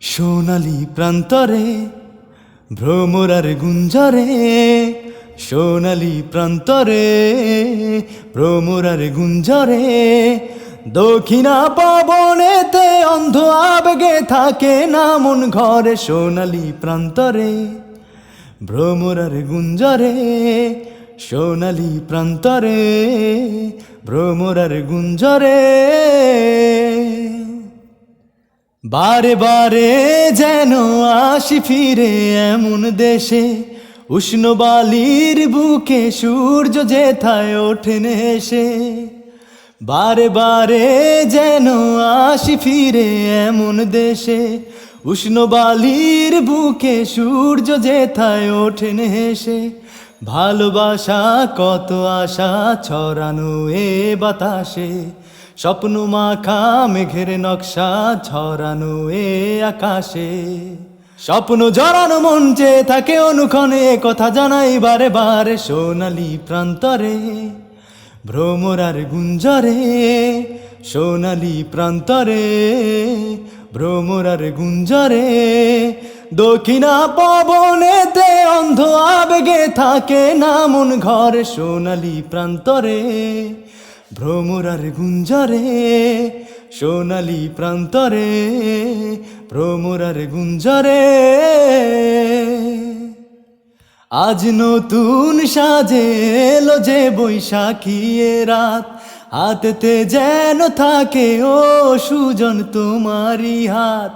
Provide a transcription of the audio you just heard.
সোনালি প্রান্তরে, ভ্রমরার গুঞ্জরে, সোনালি প্রান্তরে, ভ্রমরার গুঞ্জরে, দক্ষিণা পবনেতে অন্ধ আবেগে থাকে না মন ঘরে সোনালি প্রান্তরে, ভ্রমরার গুঞ্জরে, সোনালি প্রান্তরে, ভ্রমরার গুঞ্জরে। বারে বারে যেন আসি ফিরে এমন দেশে। উষ্ণ বালির বুকে সূর্য যেথায় ওঠেন হেসে বারে বারে যেন আসি ফিরে এমন দেশে। উষ্ণ বালির বুকে সূর্য যেথায় ওঠেন হেসে ভালোবাসা কত আশা ছড়ানো এ বাতাসে। স্বপ্ন মাখা মেঘের নকশা ছড়ানো এ আকাশে। স্বপ্ন জড়ানো মঞ্চে থাকে অনুক্ষণে কথা জানাই বারে বারে সোনালি প্রান্তরে, ভ্রমরার গুঞ্জরে। সোনালি প্রান্তরে, ভ্রমরার গুঞ্জরে। দক্ষিণা পবনেতে অন্ধ আবেগে থাকে না মন ঘরে সোনালি প্রান্তরে। ভ্রমরার গুঞ্জরে, সোনালি প্রান্তরে, ভ্রমরার গুঞ্জরে। আজ নতুন সাজে এলো যে বৈশাখী রাত, হাতেতে যেন থাকে ও সুজন তোমারই হাত।